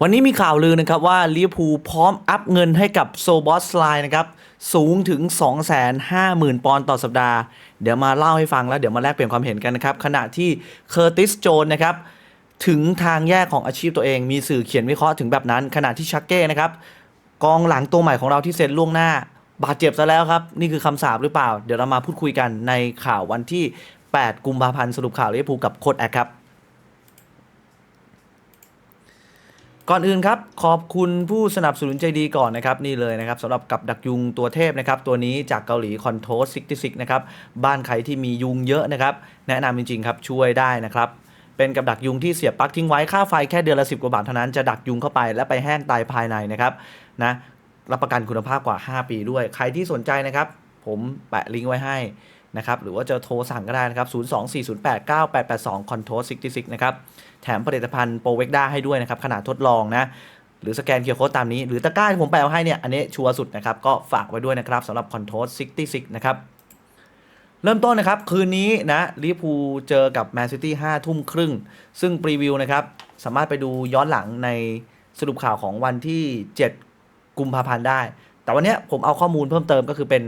วันนี้มีข่าวลือนะครับว่าลิเวอร์พูลพร้อมอัพเงินให้กับโซบอสไลน์นะครับสูงถึง 250,000 ปอนด์ต่อสัปดาห์ เดี๋ยวมาเล่าให้ฟังแล้วเดี๋ยวมาแลกเปลี่ยนความเห็นกันนะครับ ขณะที่เคอร์ติสโจนนะครับถึงทางแยกของอาชีพตัวเองมีสื่อเขียนวิเคราะห์ถึงแบบนั้น ขณะที่ชักเก้นะครับกองหลังตัวใหม่ของเราที่เซ็นล่วงหน้า บาดเจ็บซะแล้วครับ นี่คือคำสาปหรือเปล่า เดี๋ยวเรามาพูดคุยกันในข่าววันที่ 8 กุมภาพันธ์สรุปข่าวลิเวอร์พูลกับโค้ดแอคครับ ก่อนอื่นครับ ขอบคุณผู้สนับสนุนใจดีก่อนนะครับ นี่เลยนะครับสำหรับกับดักยุงตัวเทพนะครับ ตัวนี้จากเกาหลีคอนโทส66นะครับ บ้านใครที่มียุงเยอะนะครับ แนะนำจริง ๆ ครับ ช่วยได้นะครับ เป็นกับดักยุงที่เสียบปลั๊กทิ้งไว้ค่าไฟแค่เดือนละ 10 กว่าบาทเท่านั้นจะดักยุงเข้าไปและไปแห้งตายภายในนะครับนะรับประกันคุณภาพกว่า 5 ปีด้วย ใครที่สนใจนะครับ ผมแปะลิงก์ไว้ให้ นะครับหรือว่าจะโทรสั่งก็ได้นะครับ 024089882 Control 66 นะครับ แถมผลิตภัณฑ์โปรเวกด้าให้ด้วยนะครับ ขนาดทดลองนะ หรือสแกนเคียร์โค้ดตามนี้ หรือตะกร้าที่ผมแปะไว้ให้เนี่ย อันนี้ชัวร์สุดนะครับ ก็ฝากไว้ด้วยนะครับสำหรับ Control 66 นะครับ เริ่มต้นนะครับ คืนนี้นะลิเวอร์พูลเจอกับแมนซิตี้5ทุ่มครึ่ง ซึ่งปรีวิวนะครับ สามารถไปดูย้อนหลังในสรุปข่าวของวันที่ 7 กุมภาพันธ์ได้ แต่วันนี้ผมเอาข้อมูลเพิ่มเติมก็คือเป็น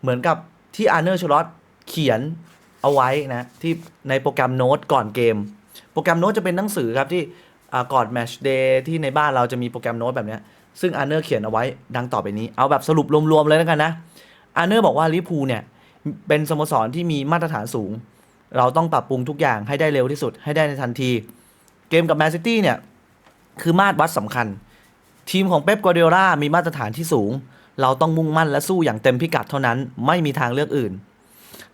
เหมือนกับ ที่อาร์เนอร์ชลอตเขียนเอาไว้นะที่ในโปรแกรมโน้ตก่อนเกม โปรแกรมโน้ตจะเป็นหนังสือครับที่ก่อนแมชเดย์ที่ในบ้านเราจะมีโปรแกรมโน้ตแบบนี้ซึ่งอาร์เนอร์เขียนเอาไว้ดังต่อไปนี้ เอาแบบสรุปรวมๆเลยแล้วกันนะอาร์เนอร์บอกว่าลิพูเนี่ยเป็นสโมสรที่มีมาตรฐานสูง เราต้องปรับปรุงทุกอย่างให้ได้เร็วที่สุดให้ได้ในทันที เกมกับแมนซิตี้เนี่ยคือมาตรวัดสำคัญ ทีมของเป๊ปกัวเดล่ามีมาตรฐานที่สูง เราต้องมุ่งมั่นและสู้อย่างเต็มพิกัดเท่านั้นไม่มีทางเลือกอื่น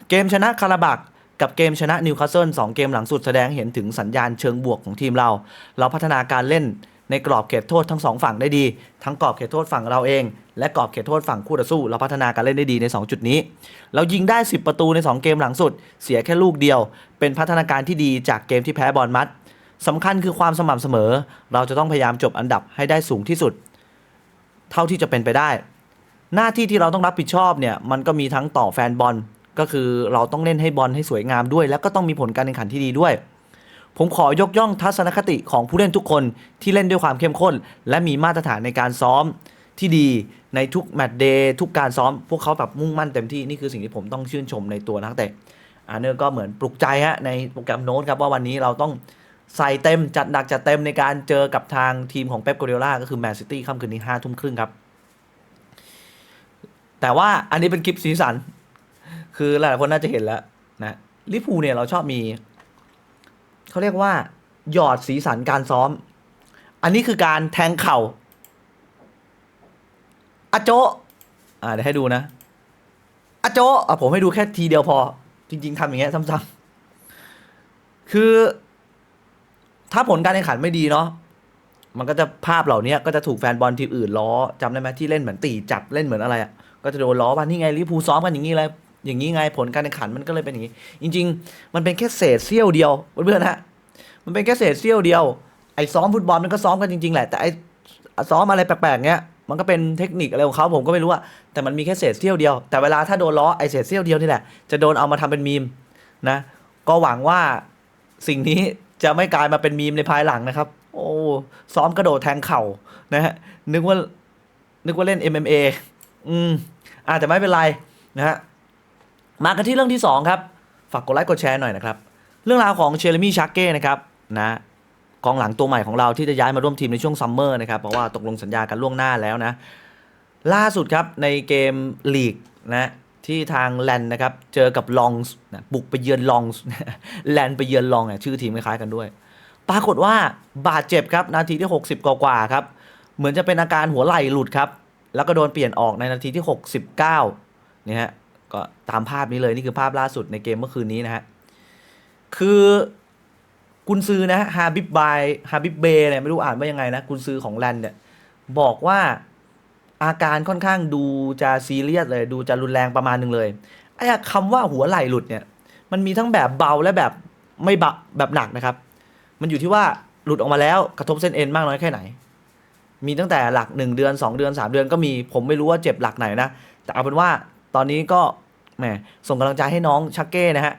เกมชนะคาราบักกับเกมชนะนิวคาสเซิลสองเกมหลังสุดแสดงเห็นถึงสัญญาณเชิงบวกของทีมเรา เราพัฒนาการเล่นในกรอบเขตโทษทั้งสองฝั่งได้ดี ทั้งกรอบเขตโทษฝั่งเราเอง และกรอบเขตโทษฝั่งคู่ต่อสู้ เราพัฒนาการเล่นได้ดีใน 2 จุดนี้ เรายิงได้ 10 ประตูใน 2 เกมหลังสุด เสียแค่ลูกเดียว เป็นพัฒนาการที่ดีจากเกมที่แพ้บอลมัดสำคัญคือความสม่ำเสมอ เราจะต้องพยายามจบอันดับให้ได้สูงที่สุด เท่าที่จะเป็นไปได้ หน้าที่ที่เราต้องรับผิดชอบเนี่ยมันก็มีทั้งต่อแฟนบอลก็คือเราต้องเล่นให้บอลให้สวยงามด้วย แล้วก็ต้องมีผลการแข่งขันที่ดีด้วย ผมขอยกย่องทัศนคติของผู้เล่นทุกคนที่เล่นด้วยความเข้มข้น และมีมาตรฐานในการซ้อมที่ดีในทุกแมตช์เดย์ทุกการซ้อม พวกเขาแบบมุ่งมั่นเต็มที่ นี่คือสิ่งที่ผมต้องชื่นชมในตัวนักเตะอาร์เนอร์ก็เหมือนปลุกใจฮะในโปรแกรมโน้ตครับว่าวันนี้เราต้องใส่เต็มจัดหนักจัดเต็มในการเจอกับทางทีมของเป๊ปกัวเดล่าก็คือแมนซิตี้ค่ำคืนนี้ห้าทุ่มครึ่งครับ แต่ว่าอันนี้เป็นคลิปสีสัน คือหลายคนน่าจะเห็นแล้วนะลิเวอร์พูลเนี่ยเราชอบมี เขาเรียกว่า หยอดสีสันการซ้อม อันนี้คือการแทงเข่าอโจอ่าเดี๋ยวให้ดูนะอโจอะผมให้ดูแค่ทีเดียวพอ จริง ๆทำอย่างเงี้ยซ้ำๆคือ ถ้าผลการแข่งขันไม่ดีเนาะมันก็จะภาพเหล่านี้ก็จะถูกแฟนบอลทีมอื่นล้อจำได้ไหมที่เล่นเหมือนตีจับเล่นเหมือนอะไรอะ ก็จะโดนล้อว่านี่ไงลิเวอร์พูซ้อมกันอย่างนี้เลยอย่างนี้ไงผลการแข่งขันมันก็เลยเป็นอย่างนี้ จริง ๆ มันเป็นแค่เศษเสี้ยวเดียวเพื่อนๆฮะมันเป็นแค่เศษเสี้ยวเดียวไอ้ซ้อมฟุตบอลมันก็ซ้อมกันจริงๆแหละแต่ไอ้ซ้อมอะไรแปลกๆเนี้ยมันก็เป็นเทคนิคอะไรของเขาผมก็ไม่รู้อะแต่มันมีแค่เศษเสี้ยวเดียว แต่เวลาถ้าโดนล้อไอ้เศษเสี้ยวเดียวนี่แหละจะโดนเอามาทำเป็นมีมนะ ก็หวังว่าสิ่งนี้จะไม่กลายมาเป็นมีมในภายหลังนะครับ โอ้ซ้อมกระโดดแทงเข่านะฮะนึกว่านึกว่าเล่น MMA อืม อาจจะแต่ไม่เป็นไรนะฮะมากันที่เรื่องที่ 2 ครับ ฝากกดไลค์กดแชร์หน่อยนะครับ เรื่องราวของเชลมี่ชักเก้นะครับนะกองหลังตัวใหม่ของเราที่จะย้ายมาร่วมทีมในช่วงซัมเมอร์นะครับเพราะว่าตกลงสัญญากันล่วงหน้าแล้วนะ ล่าสุดครับในเกมลีกนะที่ทางแลนนะครับเจอกับลองส์นะบุกไปเยือนลองส์แลนไปเยือนลองเนี่ยชื่อทีมคล้ายกันด้วย ปรากฏว่าบาดเจ็บครับนาทีที่ 60 กว่าๆครับ เหมือนจะเป็นอาการหัวไหล่หลุดครับ แล้วก็โดนเปลี่ยนออกในนาทีที่ 69เนี่ยฮะก็ตามภาพนี้เลยนี่คือภาพล่าสุดในเกมเมื่อคืนนี้นะฮะคือกุนซือนะฮะฮาบิบบายฮาบิบเบเนี่ยไม่รู้อ่านว่ายังไงนะกุนซือของแลนด์เนี่ยบอกว่าอาการค่อนข้างดูจะซีเรียสเลย ดูจะรุนแรงประมาณหนึ่งเลยไอ้คำว่าหัวไหล่หลุดเนี่ย มันมีทั้งแบบเบาและแบบไม่บแบบหนักนะครับ มันอยู่ที่ว่าหลุดออกมาแล้วกระทบเส้นเอ็นมากน้อยแค่ไหน มีตั้งแต่หลักหนึ่งเดือนสองเดือนสามเดือนก็มีผมไม่รู้ว่าเจ็บหลักไหนนะ แต่เอาเป็นว่าตอนนี้ก็แหมส่งกำลังใจให้น้องชักเก้นะฮะ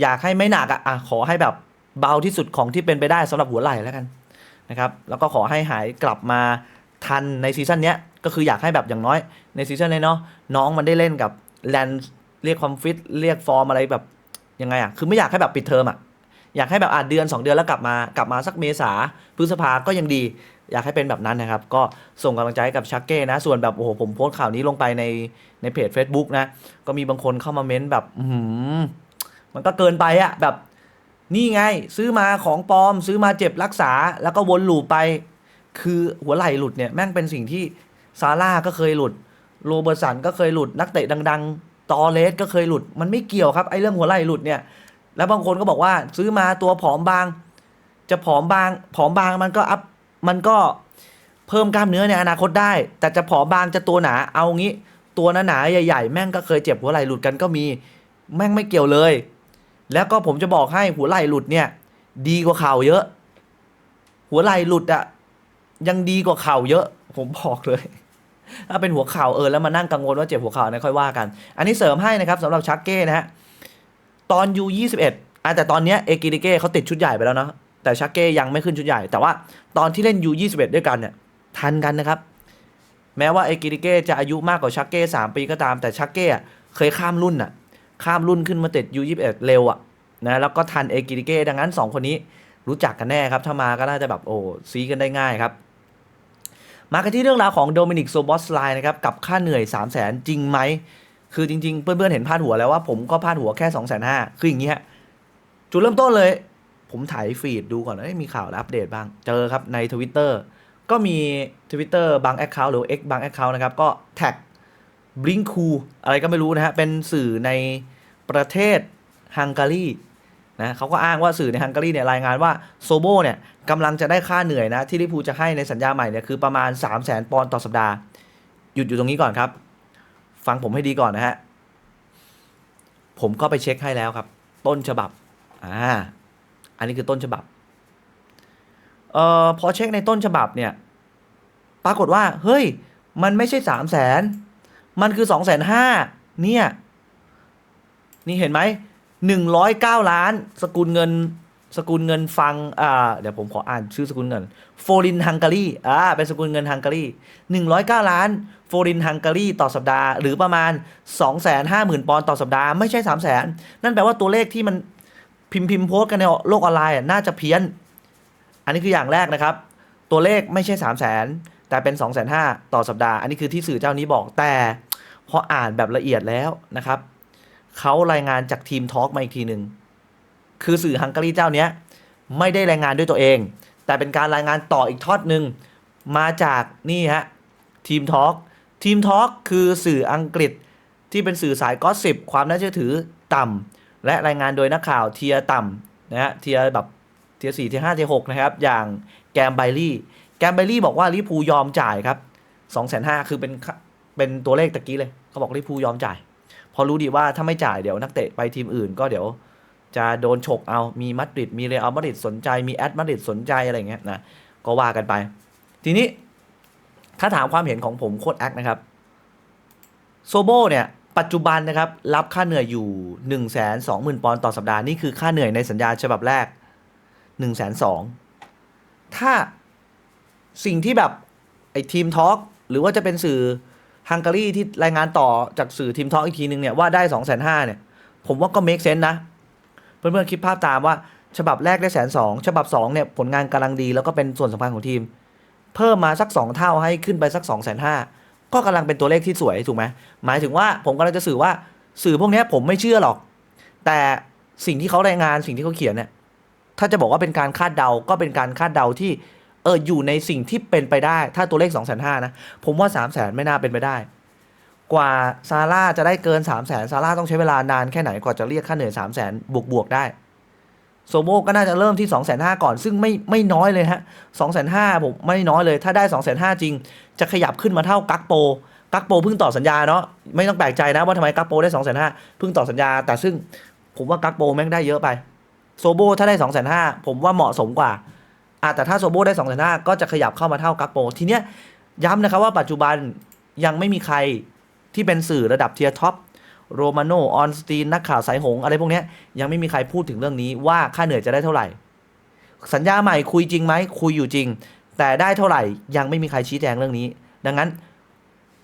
อยากให้ไม่หนักอะอะขอให้แบบเบาที่สุดของที่เป็นไปได้สำหรับหัวไหล่แล้วกันนะครับแล้วก็ขอให้หายกลับมาทันในซีซั่นเนี้ยก็คืออยากให้แบบอย่างน้อยในซีซั่นนี้เนาะน้องมันได้เล่นกับแลนเรียกความฟิตเรียกฟอร์มอะไรแบบยังไงอะคือไม่อยากให้แบบปิดเทอมอะ อยากให้แบบอะเดือน 2 เดือนแล้วกลับมากลับมาสักเมษาพฤษภาก็ยังดี อยากให้เป็นแบบนั้นนะครับ ก็ส่งกำลังใจให้กับชักเก้นะ ส่วนแบบโอ้โหผมโพสต์ข่าวนี้ลงไปในในเพจ Facebook นะ ก็มีบางคนเข้ามาเม้นแบบอือหือมันก็เกินไปอะแบบนี่ไง ซื้อมาของปลอม ซื้อมาเจ็บรักษา แล้วก็วนลูปไป คือหัวไหล่หลุดเนี่ยแม่งเป็นสิ่งที่ซาร่าก็เคยหลุดโรเบอร์สันก็เคยหลุดนักเตะดัง ๆ ตอเลสก็เคยหลุด มันไม่เกี่ยวครับไอ้เรื่องหัวไหล่หลุดเนี่ย แล้วบางคนก็บอกว่าซื้อมาตัวผอมบาง จะผอมบาง ผอมบางมันก็อัพมันก็เพิ่มกล้ามเนื้อในอนาคตได้ แต่จะผอมบางจะตัวหนาเอางี้ตัวหนาๆใหญ่ๆ แม่งก็เคยเจ็บหัวไหล่หลุดกันก็มีแม่งไม่เกี่ยวเลย แล้วก็ผมจะบอกให้หัวไหล่หลุดเนี่ย ดีกว่าเข่าเยอะ หัวไหล่หลุดอะยังดีกว่าเข่าเยอะ ผมบอกเลยถ้าเป็นหัวเข่าเออแล้วมานั่งกังวลว่าเจ็บหัวเข่าเนี่ยค่อยว่ากัน อันนี้เสริมให้นะครับสำหรับชักเก้นะฮะ ตอนยู21อะแต่ตอนเนี้ยเอกิริเก้เขาติดชุดใหญ่ไปแล้วเนาะแต่ชักเก้ยังไม่ขึ้นชุดใหญ่ แต่ว่าตอนที่เล่นยู21ด้วยกันเนี่ยทันกันนะครับ แม้ว่าเอกิริเก้จะอายุมากกว่าชักเก้สามปีก็ตามแต่ชักเก้เคยข้ามรุ่นอะข้ามรุ่นขึ้นมาติดยู21เร็วอะนะแล้วก็ทันเอกิริเก้ดังนั้น 2 คนนี้รู้จักกันแน่ครับ ถ้ามาก็น่าจะแบบโอ้ซีกันได้ง่ายครับ มากันที่เรื่องราวของโดมินิกโซบอสไลน์นะครับ กับค่าเหนื่อย 3 0 0แสนจริงไหม คือจริงๆ เพื่อนๆเห็นพาดหัวแล้วว่าผมก็พาดหัวแค่2 5 0 0 0 0คืออย่างนี้ฮะจุดเริ่มต้นเลย ผมถ่ายฟีดดูก่อนเอ้ยมีข่าวอัปเดตบ้าง เจอครับใน Twitter ก็มี Twitter บาง Account หรือ X บาง Account นะครับ ก็แท็กบลิงคูอะไรก็ไม่รู้นะฮะ เป็นสื่อในประเทศฮังการีนะเขาก็อ้างว่าสื่อในฮังการีเนี่ยรายงานว่าโซโบเนี่ยกำลังจะได้ค่าเหนื่อยนะ ที่ลิพูจะให้ในสัญญาใหม่เนี่ยคือประมาณ 3 0 0 0 0 0 ปอนด์ต่อสัปดาห์ หยุดอยู่ตรงนี้ก่อนครับ ฟังผมให้ดีก่อนนะฮะ ผมก็ไปเช็คให้แล้วครับ ต้นฉบับ อ่า อันนี้คือต้นฉบับ เอ่อ พอเช็คในต้นฉบับเนี่ย ปรากฏว่า เฮ้ย มันไม่ใช่สามแสน มันคือสองแสนห้า เนี่ย นี่เห็นไหม หนึ่งร้อยเก้าล้าน สกุลเงิน สกุลเงินฟัง อ่า เดี๋ยวผมขออ่านชื่อสกุลเงิน โฟรินฮังการี อ่า เป็นสกุลเงินฮังการีหนึ่งร้อยเก้าล้าน โฟรินฮังการีต่อสัปดาห์ หรือประมาณสองแสนห้าหมื่นปอนด์ต่อสัปดาห์ ไม่ใช่สามแสนนั่นแปลว่าตัวเลขที่มันพิมพ์พิมพ์โพสต์กันในโลกออนไลน์น่าจะเพี้ยน อันนี้คืออย่างแรกนะครับ ตัวเลขไม่ใช่สามแสนแต่เป็น2องแสนห้าต่อสัปดาห์ อันนี้คือที่สื่อเจ้านี้บอกแต่พออ่านแบบละเอียดแล้วนะครับเขารายงานจากทีมทอล์กมาอีกทีหนึ่งคือสื่อฮังการีเจ้านี้ไม่ได้รายงานด้วยตัวเอง แต่เป็นการรายงานต่ออีกทอดหนึ่งมาจากนี่ฮะทีมทอล์ก ทีมทอล์กคือสื่ออังกฤษที่เป็นสื่อสายก็อสิบความน่าเชื่อถือต่ำและรายงานโดยนักข่าวเทียต่ำนะฮะเทียแบบเทียสี่เทียห้าเทียหกนะครับ อย่างแกมไบลี่ แกมเบอรี่บอกว่าลิพูยอมจ่ายครับสองแสนห้าคือเป็นเป็นตัวเลขตะกี้เลย เขาบอกลิพูยอมจ่าย พอรู้ดีว่าถ้าไม่จ่ายเดี๋ยวนักเตะไปทีมอื่นก็เดี๋ยวจะโดนฉกเอา มีมาดริด มีเรอัลมาดริดสนใจ มีแอตมาดริดสนใจอะไรเงี้ยนะ ก็ว่ากันไป ทีนี้ ถ้าถามความเห็นของผมโคตรแอคนะครับโซโบเนี่ยปัจจุบันนะครับรับค่าเหนื่อยอยู่ 1 2 0 0 0 0 ปอนด์ต่อสัปดาห์ นี่คือค่าเหนื่อยในสัญญาฉบับแรก 1 2 0 0 0ถ้าสิ่งที่แบบไอ้ทีมทอล์กหรือว่าจะเป็นสื่อฮังการีที่รายงานต่อจากสื่อทีมทอล์กอีกทีนึงเนี่ยว่าได้2องแสนห้าเนี่ยผมว่าก็เมคเซน s ์นะ เพื่อนๆคิดภาพตามว่าฉบับแรกได้แสนสองฉบับสองเนี่ยผลงานกำลังดีแล้วก็เป็นส่วนสำคัญของทีม เพิ่มมาสัก 2 เท่าให้ขึ้นไปสัก2องแสนห้าก็กำลังเป็นตัวเลขที่สวยถูกไหมหมายถึงว่าผมกำลังจะสื่อว่าสื่อพวกนี้ผมไม่เชื่อหรอก แต่สิ่งที่เขารายงานสิ่งที่เขาเขียนเนี่ยถ้าจะบอกว่าเป็นการคาดเดาก็เป็นการคาดเดาที่เอออยู่ในสิ่งที่เป็นไปได้ ถ้าตัวเลข2องแสนห้านะผมว่า3ามแสนไม่น่าเป็นไปได้ กว่าซาร่าจะได้เกิน3ามแสนซาร่าต้องใช้เวลานานแค่ไหนกว่าจะเรียกค่าเหนื่อย3ามแสนบวกบวกได้ โซโมก็น่าจะเริ่มที่2องแสนห้าก่อน ซึ่งไม่ไม่น้อยเลยฮะสองแสนห้าผมไม่น้อยเลย ถ้าได้2องแสนห้าจริง จะขยับขึ้นมาเท่ากักโป กักโปเพิ่งต่อสัญญาเนาะไม่ต้องแปลกใจนะว่าทำไมกักโปได้2องแสนห้าเพิ่งต่อสัญญา แต่ซึ่งผมว่ากักโปแม่งได้เยอะไปโซโบถ้าได้2องแสนห้าผมว่าเหมาะสมกว่าอะแต่ถ้าโซโบได้2องแสนห้าก็จะขยับเข้ามาเท่ากักโป ทีเนี้ยย้ำนะครับว่าปัจจุบันยังไม่มีใครที่เป็นสื่อระดับเทียร์ท็อป โรมาโนออนสตีนนักข่าวสายหง อะไรพวกนี้ยยังไม่มีใครพูดถึงเรื่องนี้ว่าค่าเหนื่อยจะได้เท่าไหร่ สัญญาใหม่คุยจริงไหมคุยอยู่จริง แต่ได้เท่าไหร่ยังไม่มีใครชี้แจงเรื่องนี้ ดังนั้น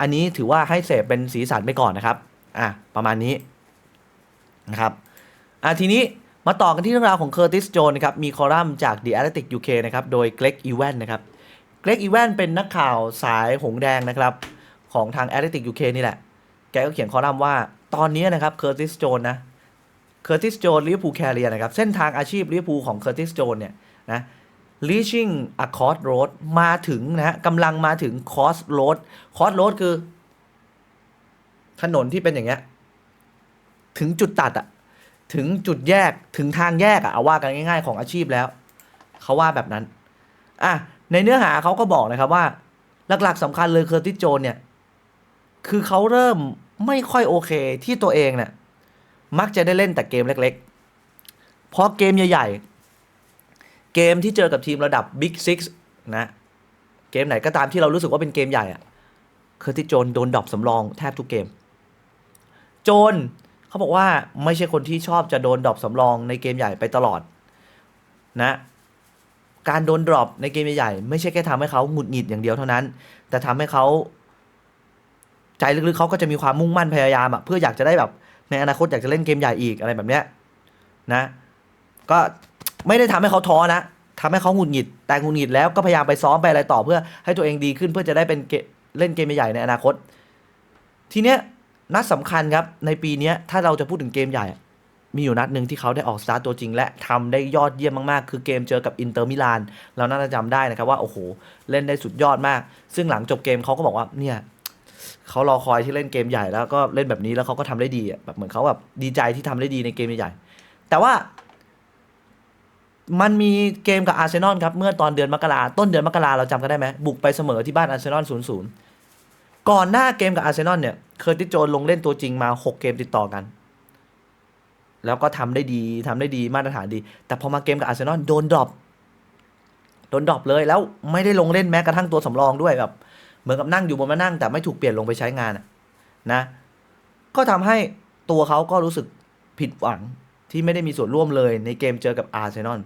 อันนี้ถือว่าให้เสพเป็นสีสันไปก่อนนะครับอะประมาณนี้นะครับอะทีนี้มาต่อกันที่เรื่องราวของเคอร์ติสโจนนะครับมีคอลัมน์จาก The Athletic UK นะครับโดยเกรกอีแวนนะครับเกรกอีแวนเป็นนักข่าวสายหงแดงนะครับของทาง Athletic UK นี่แหละ แกก็เขียนคอลัมน์ว่า ตอนนี้นะครับเคอร์ติสโจนนะเคอร์ติสโจนลิเวอร์พูลแคเรียนะครับ เส้นทางอาชีพลิเวอร์พูลของเคอร์ติสโจนเนี่ยนะ reaching a cross road มาถึงนะฮะกำลังมาถึง cross road cross road คือ ถนนที่เป็นอย่างเงี้ย ถึงจุดตัดอะถึงจุดแยกถึงทางแยกอะเอาว่ากันง่าย ๆ ของอาชีพแล้ว เขาว่าแบบนั้นอะในเนื้อหาเขาก็บอกนะครับว่า หลักๆสำคัญเลยเคอร์ติสโจนเนี่ย คือเขาเริ่ม ไม่ค่อยโอเคที่ตัวเองเนี่ยมักจะได้เล่นแต่เกมเล็กๆ เพราะเกมใหญ่ๆ เกมที่เจอกับทีมระดับ Big Six นะ เกมไหนก็ตามที่เรารู้สึกว่าเป็นเกมใหญ่อะเคอร์ติโจนโดนดรอปสำรองแทบทุกเกม โจนเขาบอกว่าไม่ใช่คนที่ชอบจะโดนดรอปสำรองในเกมใหญ่ไปตลอดนะการโดนดรอปในเกมใหญ่ๆไม่ใช่แค่ทำให้เขาหงุดหงิดอย่างเดียวเท่านั้น แต่ทำให้เขา ใจลึกๆเขาก็จะมีความมุ่งมั่นพยายามอะเพื่ออยากจะได้แบบในอนาคตอยากจะเล่นเกมใหญ่อีกอะไรแบบเนี้ยนะ ก็ไม่ได้ทำให้เขาท้อนะทำให้เขาหงุดหงิด แต่หงุดหงิดแล้วก็พยายามไปซ้อมไปอะไรต่อเพื่อให้ตัวเองดีขึ้นเพื่อจะได้เป็นเล่นเกมใหญ่ในอนาคต ทีเนี้ยนัดสำคัญครับในปีเนี้ยถ้าเราจะพูดถึงเกมใหญ่อะมีอยู่นัดหนึ่งที่เขาได้ออกสตาร์ตัวจริง และทำได้ยอดเยี่ยมมากๆ คือเกมเจอกับอินเตอร์มิลานเราน่าจะจำได้นะครับว่าโอ้โหเล่นได้สุดยอดมาก ซึ่งหลังจบเกมเขาก็บอกว่าเนี่ย เขารอคอยที่เล่นเกมใหญ่แล้วก็เล่นแบบนี้แล้วเขาก็ทำได้ดีอะแบบเหมือนเขาแบบดีใจที่ทำได้ดีในเกมใหญ่แต่ว่า มันมีเกมกับอาร์เซนอลครับ เมื่อตอนเดือนมกราต้นเดือนมกราเราจำกันได้ไหมบุกไปเสมอที่บ้านอาร์เซนอลศูนย์ศูนย์ก่อนหน้าเกมกับอาร์เซนอลเนี่ยเคอร์ติโจนลงเล่นตัวจริงมา 6 เกมติดต่อกัน แล้วก็ทำได้ดีทำได้ดีมาตรฐานดี แต่พอมาเกมกับอาร์เซนอลโดนดรอปโดนดรอปเลยแล้วไม่ได้ลงเล่นแม้กระทั่งตัวสำรองด้วยแบบ เหมือนกับนั่งอยู่บนมานั่ง แต่ไม่ถูกเปลี่ยนลงไปใช้งานนะ ก็ทำให้ตัวเขาก็รู้สึกผิดหวังที่ไม่ได้มีส่วนร่วมเลยในเกมเจอกับอาร์เซนอล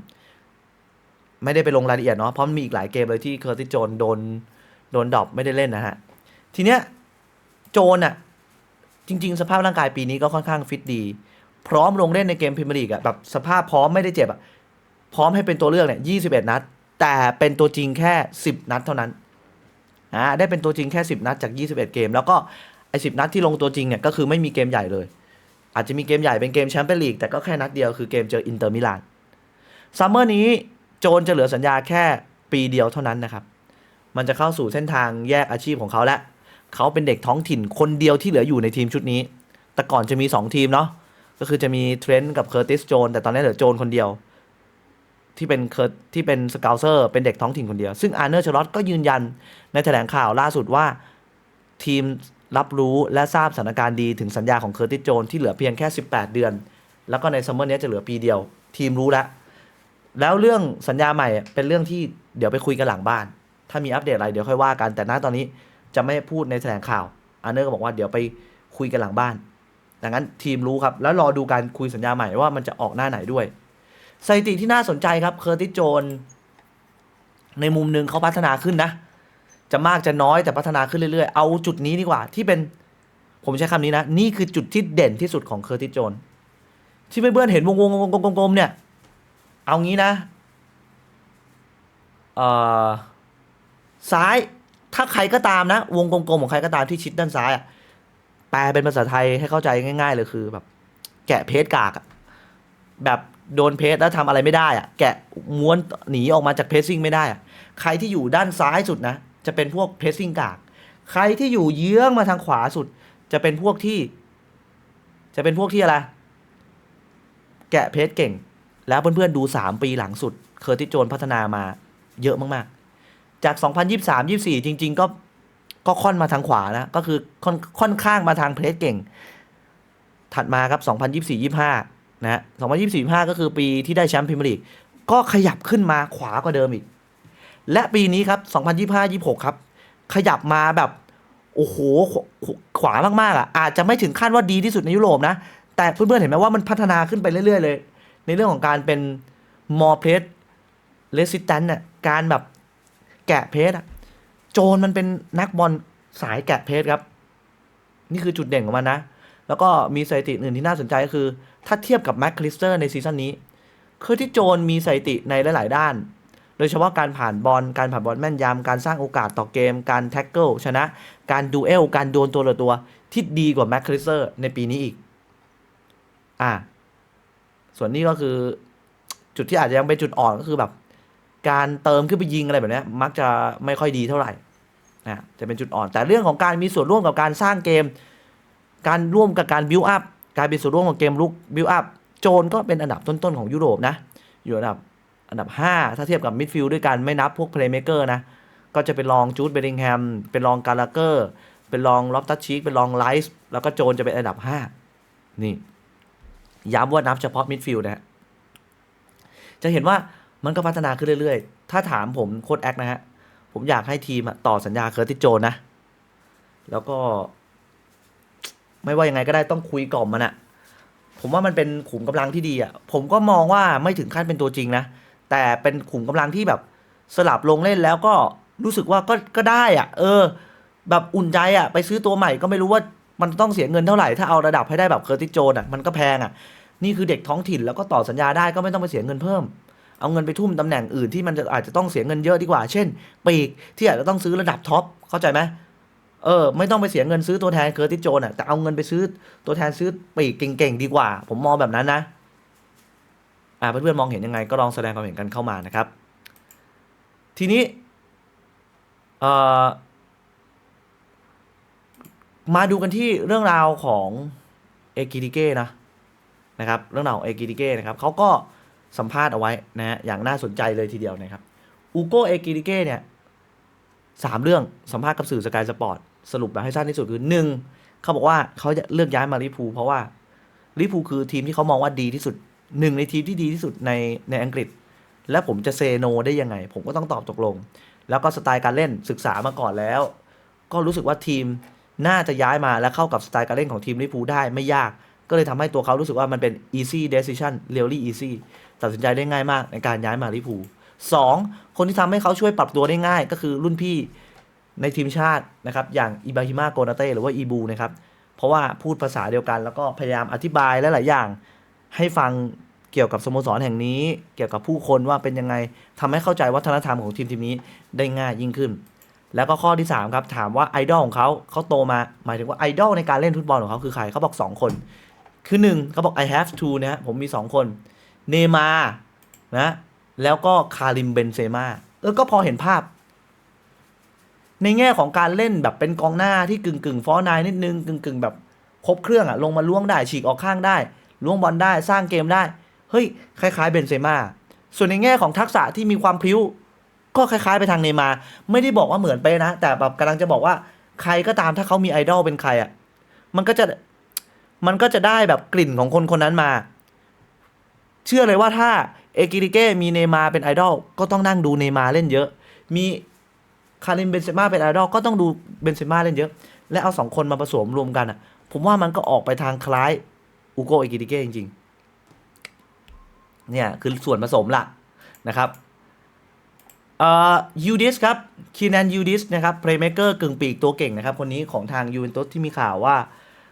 ไม่ได้ไปลงรายละเอียดเนาะเพราะมันมีอีกหลายเกมเลยที่เคอร์ติสโจนโดนโดนดรอปไม่ได้เล่นนะฮะ ทีเนี้ยโจนอะจริง ๆ สภาพร่างกายปีนี้ก็ค่อนข้างฟิตดี พร้อมลงเล่นในเกมพรีเมียร์ลีกอะแบบสภาพพร้อมไม่ได้เจ็บอะพร้อมให้เป็นตัวเลือกเนี่ย 21 นัด แต่เป็นตัวจริงแค่ 10 นัดเท่านั้น อ่าได้เป็นตัวจริงแค่ 10 นัดจาก 21 เกม แล้วก็ไอ้สินัดที่ลงตัวจริงเนี่ยก็คือไม่มีเกมใหญ่เลย อาจจะมีเกมใหญ่เป็นเกมแชมเปี้ยนลีกแต่ก็แค่นัดเดียวคือเกมเจออินเตอร์มิลานซัมเมอร์นี้โจนจะเหลือสัญญาแค่ปีเดียวเท่านั้นนะครับ มันจะเข้าสู่เส้นทางแยกอาชีพของเขาแล้ว เขาเป็นเด็กท้องถิ่นคนเดียวที่เหลืออยู่ในทีมชุดนี้ แต่ก่อนจะมี 2 ทีมเนาะ ก็คือจะมีเทรนต์กับเคอร์ติสโจนแต่ตอนนี้เหลือโจนคนเดียว ที่เป็นเคอร์ที่เป็นสเกลเซอร์เป็นเด็กท้องถิ่นคนเดียว ซึ่งอาร์เนอร์ชลอตก็ยืนยันในแถลงข่าวล่าสุดว่า ทีมรับรู้และทราบสถานการณ์ดีถึงสัญญาของเคอร์ติสโจนที่เหลือเพียงแค่ 18 เดือน แล้วก็ในซัมเมอร์นี้จะเหลือปีเดียว ทีมรู้แล้ว แล้วเรื่องสัญญาใหม่เป็นเรื่องที่เดี๋ยวไปคุยกันหลังบ้าน ถ้ามีอัปเดตอะไรเดี๋ยวค่อยว่ากัน แต่ณตอนนี้จะไม่พูดในแถลงข่าวอาร์เนอร์ก็บอกว่าเดี๋ยวไปคุยกันหลังบ้านดังนั้นทีมรู้ครับแล้วรอดูการคุยสัญญาใหม่ว่ามันจะออกหน้าไหนด้วย สถิติที่น่าสนใจครับเคอร์ติสโจน ในมุมหนึ่งเขาพัฒนาขึ้นนะ จะมากจะน้อยแต่พัฒนาขึ้นเรื่อยๆ เอาจุดนี้ดีกว่า ที่เป็นผมใช้คำนี้นะ นี่คือจุดที่เด่นที่สุดของเคอร์ติสโจน ที่เพื่อนๆเห็นวงวงวงกลมๆเนี่ย เอางี้นะซ้ายถ้าใครก็ตามนะ วงกลมๆของใครก็ตามที่ชิดด้านซ้ายอะแปลเป็นภาษาไทยให้เข้าใจง่าย ๆ เลยคือแบบ แกะเพจกากแบบ โดนเพจแล้วทำอะไรไม่ได้อะแกะม้วนหนีออกมาจากเพจซิ่งไม่ได้อะใครที่อยู่ด้านซ้ายสุดนะ จะเป็นพวกเพจซิ่งกาก ใครที่อยู่เยื้องมาทางขวาสุด จะเป็นพวกที่ จะเป็นพวกที่อะไร แกะเพจเก่ง แล้วเพื่อนๆดู 3 ปีหลังสุด เคอร์ติโจนพัฒนามาเยอะมากๆ จาก 2023 24 จริง ๆ ก็ก็ค่อนมาทางขวานะ ก็คือค่อนค่อนข้างมาทางเพจเก่ง ถัดมาครับ 2024 25 นะ2024 25 ก็คือปีที่ได้แชมป์พรีเมียร์ลีกก็ขยับขึ้นมาขวากว่าเดิมอีก และปีนี้ครับ 2025 26 ครับ ขยับมาแบบ โอ้โหขวขวามากๆอะ อาจจะไม่ถึงขั้นว่าดีที่สุดในยุโรปนะ แต่เพื่อนๆเห็นไหมว่ามันพัฒนาขึ้นไปเรื่อยๆเลย ในเรื่องของการเป็นมอเพลสเ e สิ t แตนเนี่ยการแบบแกะเพจอะโจนมันเป็นนักบอลสายแกะเพจครับ นี่คือจุดเด่นของมันนะ แล้วก็มีสถิติอื่นที่น่าสนใจก็คือ ถ้าเทียบกับแม็กคลิสเตอร์ในซีซั่นนี้ คือที่โจนมีสถิติในหลาย ๆ ด้าน โดยเฉพาะการผ่านบอล การผ่านบอลแม่นยำ การสร้างโอกาสต่อเกม การแท็กเกิลชนะ การดูเอล การโดนตัวต่อตัวที่ดีกว่าแม็กคลิสเตอร์ในปีนี้อีก อ่า ส่วนนี้ก็คือจุดที่อาจจะยังเป็นจุดอ่อนก็คือแบบ การเติมขึ้นไปยิงอะไรแบบนี้มักจะไม่ค่อยดีเท่าไหร่นะจะเป็นจุดอ่อน แต่เรื่องของการมีส่วนร่วมกับการสร้างเกม การร่วมกับการบิวอัพ การเป็นส่วนร่วมของเกมลุกบิวอัพโจนก็เป็นอันดับต้นๆของยุโรปนะ อยู่อันดับอันดับ 5 ถ้าเทียบกับมิดฟิลด์ด้วยกันไม่นับพวกเพลย์เมเกอร์นะ ก็จะเป็นรองจูดเบริงแฮม เป็นรองกาลาเกอร์ เป็นรองล็อบตัชชีกเป็นรองไลส์แล้วก็โจนจะเป็นอันดับ 5 นี่ ย้ำว่านับเฉพาะมิดฟิลด์นะฮะจะเห็นว่ามันก็พัฒนาขึ้นเรื่อยๆ ถ้าถามผมโค้ดแอคนะฮะ ผมอยากให้ทีมต่อสัญญาเคอร์ติโจนนะ แล้วก็ ไม่ว่ายังไงก็ได้ต้องคุยกล่อมมันอะผมว่ามันเป็นขุมกำลังที่ดีอะผมก็มองว่าไม่ถึงขั้นเป็นตัวจริงนะ แต่เป็นขุมกำลังที่แบบสลับลงเล่นแล้วก็รู้สึกว่าก็ก็ได้อะเออ แบบอุ่นใจอะไปซื้อตัวใหม่ก็ไม่รู้ว่ามันต้องเสียเงินเท่าไหร่ถ้าเอาระดับให้ได้แบบเคอร์ติโจนอะมันก็แพงอะนี่คือเด็กท้องถิ่นแล้วก็ต่อสัญญาได้ก็ไม่ต้องไปเสียเงินเพิ่ม เอาเงินไปทุ่มตำแหน่งอื่นที่มันจะอาจจะต้องเสียเงินเยอะดีกว่า เช่นปีกที่อาจจะต้องซื้อระดับท็อปเข้าใจไหม เออไม่ต้องไปเสียเงินซื้อตัวแทนเคอร์ติโจนอะแต่เอาเงินไปซื้อตัวแทนซื้อปีกเก่งๆดีกว่า ผมมองแบบนั้นนะอ่าเพื่อนๆมองเห็นยังไงก็ลองแสดงความเห็นกันเข้ามานะครับ ทีนี้เอ่อมาดูกันที่เรื่องราวของเอกิดิเก้นะนะครับเรื่องราวของเอกิดิเก้นะครับเขาก็สัมภาษณ์เอาไว้นะฮะอย่างน่าสนใจเลยทีเดียวนะครับอูโกเอกิดิเก้เนี่ยสามเรื่องสัมภาษณ์กับสื่อสกายสปอร์ต สรุปแบบให้สั้นที่สุดคือหนึ่งเขาบอกว่าเขาจะเลือกย้ายมาลิพูเพราะว่าลิพูคือทีมที่เขามองว่าดีที่สุดหนึ่งในทีมที่ดีที่สุดในในอังกฤษ และผมจะเซโนได้ยังไง ผมก็ต้องตอบตกลง แล้วก็สไตล์การเล่นศึกษามาก่อนแล้ว ก็รู้สึกว่าทีมน่าจะย้ายมาและเข้ากับสไตล์การเล่นของทีมลิพูได้ไม่ยาก ก็เลยทำให้ตัวเขารู้สึกว่ามันเป็น easy decision really easy ตัดสินใจได้ง่ายมากในการย้ายมาลิพูสองคนที่ทำให้เขาช่วยปรับตัวได้ง่าย ก็คือรุ่นพี่ ในทีมชาตินะครับอย่างอิบาฮิมาโกนาเต้หรือว่าอีบูนะครับเพราะว่าพูดภาษาเดียวกัน แล้วก็พยายามอธิบายและหลายอย่าง ให้ฟังเกี่ยวกับสโมสรแห่งนี้ เกี่ยวกับผู้คนว่าเป็นยังไงทำให้เข้าใจวัฒนธรรมของทีมทีมนี้ได้ง่ายยิ่งขึ้น แล้วก็ข้อที่3ครับถามว่าไอดอลของเขาเขาโตมาหมายถึงว่าไอดอลในการเล่นฟุตบอลของเขาคือใครเขาบอก 2 คน คือหนึ่งเขาบอก I have to นะฮะผมมี 2 คนเนมานะแล้วก็คาริมเบนเซมาเออก็พอเห็นภาพ ในแง่ของการเล่นแบบเป็นกองหน้าที่กึ่งกึ่งฟอนายนิดนึงกึ่งกึ่งแบบครบเครื่องอะลงมาล้วงได้ฉีกออกข้างได้ล้วงบอลได้สร้างเกมได้ เฮ้ย คล้ายๆเบนเซม่าส่วนในแง่ของทักษะที่มีความพิ้ว ก็คล้ายๆไปทางเนย์มา ไม่ได้บอกว่าเหมือนไปนะ แต่แบบกำลังจะบอกว่าใครก็ตามถ้าเขามีไอดอลเป็นใครอะ่ะ มันก็จะมันก็จะได้แบบกลิ่นของคนคนนั้นมา เชื่อเลยว่าถ้าเอกิริเก้มีเนย์มาเป็นไอดอลก็ต้องนั่งดูเนย์มาเล่นเยอะ มี คาริมเบนเซม่าเป็นไอดอลก็ต้องดูเบนเซม่าเล่นเยอะ และเอาสองคนมาผสมรวมกันอะ ผมว่ามันก็ออกไปทางคล้ายอูโกเอกิริเก้จริงๆ เนี่ย คือส่วนผสมละนะครับเอ่อยูดิสครับคีนันยูดิสนะครับเพลย์เมเกอร์กึ่งปีกตัวเก่งนะครับ คนนี้ของทางยูเวนตุสที่มีข่าวว่า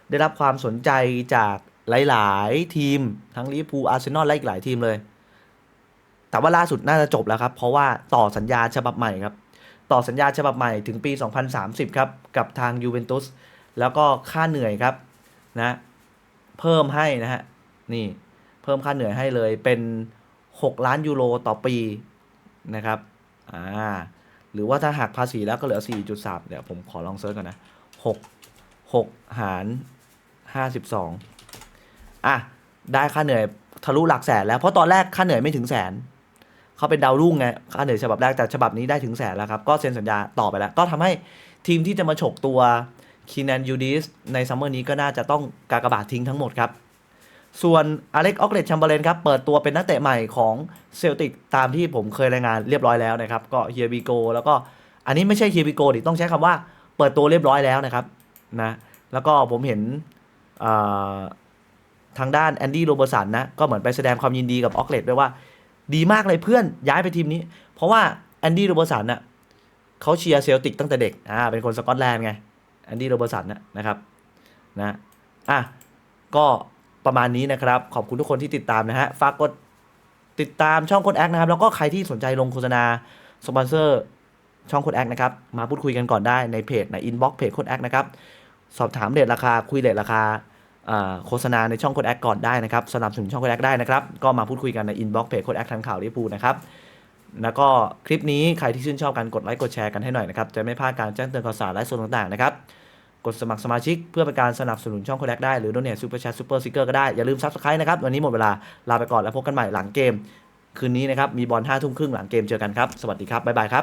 ได้รับความสนใจจากหลายๆ ทีม ทั้งลิเวอร์พูลอาร์เซนอลและอีกหลายทีมเลย แต่ว่าล่าสุดน่าจะจบแล้วครับ เพราะว่าต่อสัญญาฉบับใหม่ครับ ต่อสัญญาฉบับใหม่ถึงปี 2030 ครับ กับทางยูเวนตุสแล้วก็ค่าเหนื่อยครับนะเพิ่มให้นะฮะ นี่เพิ่มค่าเหนื่อยให้เลยเป็น 6 ล้านยูโรต่อปีนะครับอ่าหรือว่าถ้าหักภาษีแล้วก็เหลือ 4.3 เดี๋ยวผมขอลองเซิร์ชก่อนนะ 6 6 หาร 52 อะ ได้ค่าเหนื่อยทะลุหลักแสนแล้ว เพราะตอนแรกค่าเหนื่อยไม่ถึงแสน เขาเป็นดาวรุ่งไงค่าเหนื่อยฉบับแรกแต่ฉบับนี้ได้ถึงแสนแล้วครับ ก็เซ็นสัญญาต่อไปแล้ว ก็ทำให้ทีมที่จะมาฉกตัวคีนันยูดิสในซัมเมอร์นี้ก็น่าจะต้องกากบาททิ้งทั้งหมดครับ ส่วนอเล็กออกเลตชัมเบอร์เลนครับ เปิดตัวเป็นนักเตะใหม่ของเซลติกตามที่ผมเคยรายงานเรียบร้อยแล้วนะครับ ก็เฮียบิโกแล้วก็อันนี้ไม่ใช่เฮียบิโกดิต้องใช้คำว่าเปิดตัวเรียบร้อยแล้วนะครับนะแล้วก็ผมเห็นทางด้านแอนดี้โรเบอร์สันนะก็เหมือนไปแสดงความยินดีกับออกเลตด้วยว่า ดีมากเลยเพื่อนย้ายไปทีมนี้ เพราะว่าแอนดี้โรเบอร์สันน่ะเขาเชียร์เซลติกตั้งแต่เด็กอ่าเป็นคนสกอตแลนด์ไงแอนดี้โรเบอร์สันน่ะนะครับนะอะก็ประมาณนี้นะครับ ขอบคุณทุกคนที่ติดตามนะฮะฝากกดติดตามช่องโคดแอคนะครับ แล้วก็ใครที่สนใจลงโฆษณาสปอนเซอร์ช่องโคดแอคนะครับ มาพูดคุยกันก่อนได้ในเพจในอินบ็อกซ์เพจโคดแอคนะครับ สอบถามเรทราคาคุยเรทราคา โฆษณาในช่องโคดแอคก่อนได้นะครับสนับสนุนช่องโคดแอคได้นะครับ ก็มาพูดคุยกันในอินบ็อกซ์เพจโคดแอคทันข่าวลิเวอร์พูนะครับแล้วก็คลิปนี้ใครที่ชื่นชอบกันกดไลค์กดแชร์กันให้หน่อยนะครับ จะไม่พลาดการแจ้งเตือนข่าวสารและส่วนต่างๆนะครับ กดสมัครสมาชิกเพื่อเป็นการสนับสนุนช่องโคดแอคได้หรือโดเนทซูเปอร์แชทซูเปอร์ซิกเกอร์ก็ได้ อย่าลืมซับสไครต์นะครับวันนี้หมดเวลาลาไปก่อนแล้วพบกันใหม่หลังเกม คืนนี้นะครับมีบอลห้าทุ่มครึ่งหลังเกมเจอกันครับสวัสดีครับบ๊ายบายครับ